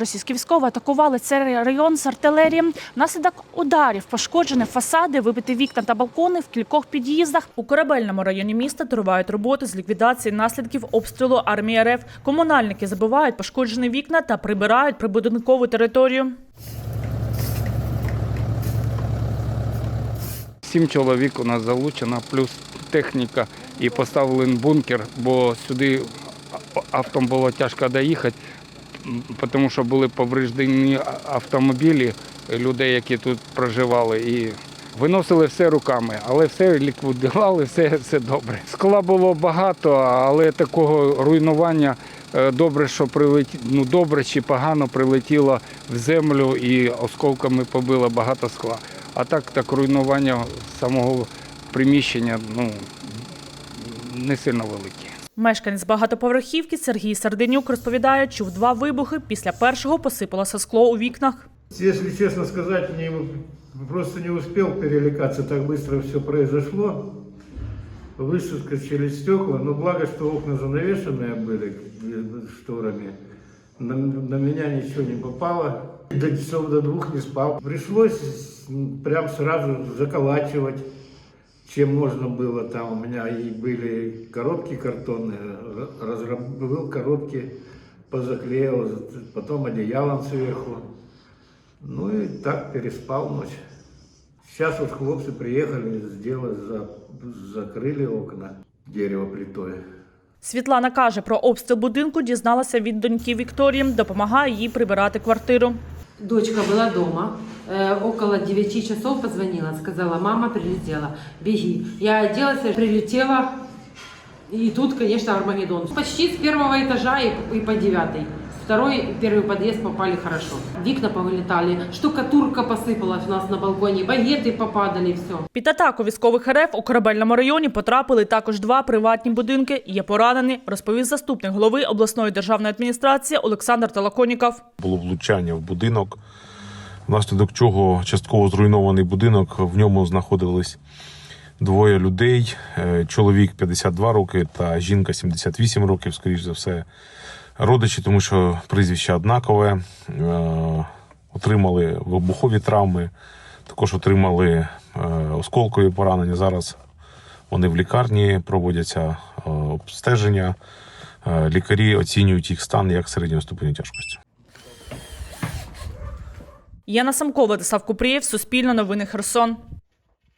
Російські військові атакували цей район з артилерії. Внаслідок ударів пошкоджені фасади, вибиті вікна та балкони в кількох під'їздах. У корабельному районі міста тривають роботи з ліквідації наслідків обстрілу армії РФ. Комунальники забивають пошкоджені вікна та прибирають прибудинкову територію. Сім чоловік у нас залучено, плюс техніка і поставили бункер, бо сюди автом було тяжко доїхати, тому що були повреждені автомобілі людей, які тут проживали. І виносили все руками, але все ліквідували, все, все добре. Скла було багато, але такого руйнування е, добре, що прилетіло, ну добре чи погано прилетіло в землю і осколками побило багато скла. А так, так руйнування самого приміщення ну, не сильно велике. Мешканець багатоповерхівки Сергій Сарденюк розповідає, чув два вибухи. Після першого посипалося скло у вікнах. Если честно сказать, не, просто не успел перелекаться, так быстро все произошло. Выскочили стекла, но благо, что окна занавешенные были э, шторами. На, на меня ничего не попало. До часов до двух не спал. Пришлось прям сразу заколачивать, чем можно было. Там у меня и были коробки картонные, разработал коробки, позаклеил, потом одеялом сверху. Ну и так переспал ночь. Сейчас вот хлопцы приехали, сделали, за, закрыли окна дерево плитой. Світлана каже, про обстріл будинку дізналася від доньки Вікторії, допомагає їй прибирати квартиру. Дочка была дома, э, около 9 часов позвонила, сказала, мама прилетела, беги. Я оделась, прилетела, и тут, конечно, Армагеддон. Почти с первого этажа и, и по девятый. Второй и первый подъезд попали хорошо. Вікна повылетали, штукатурка посыпалась у нас на балконе, багеты попадали, все. Під атаку військових РФ у корабельному районі потрапили також два приватні будинки. Є поранені, розповів заступник голови обласної державної адміністрації Олександр Толоконіков. було влучання в будинок, внаслідок чого частково зруйнований будинок. В ньому знаходились двоє людей: е, чоловік 52 роки та жінка 78 років, скоріш за все, родичі, тому що прізвище однакове. Е, Отримали вибухові травми, також отримали е, осколкові поранення. Зараз вони в лікарні проводяться е, обстеження. Лікарі оцінюють їх стан як середнього ступеня тяжкості. Яна Самкова, Владислав Купрієв, Суспільне новини Херсон.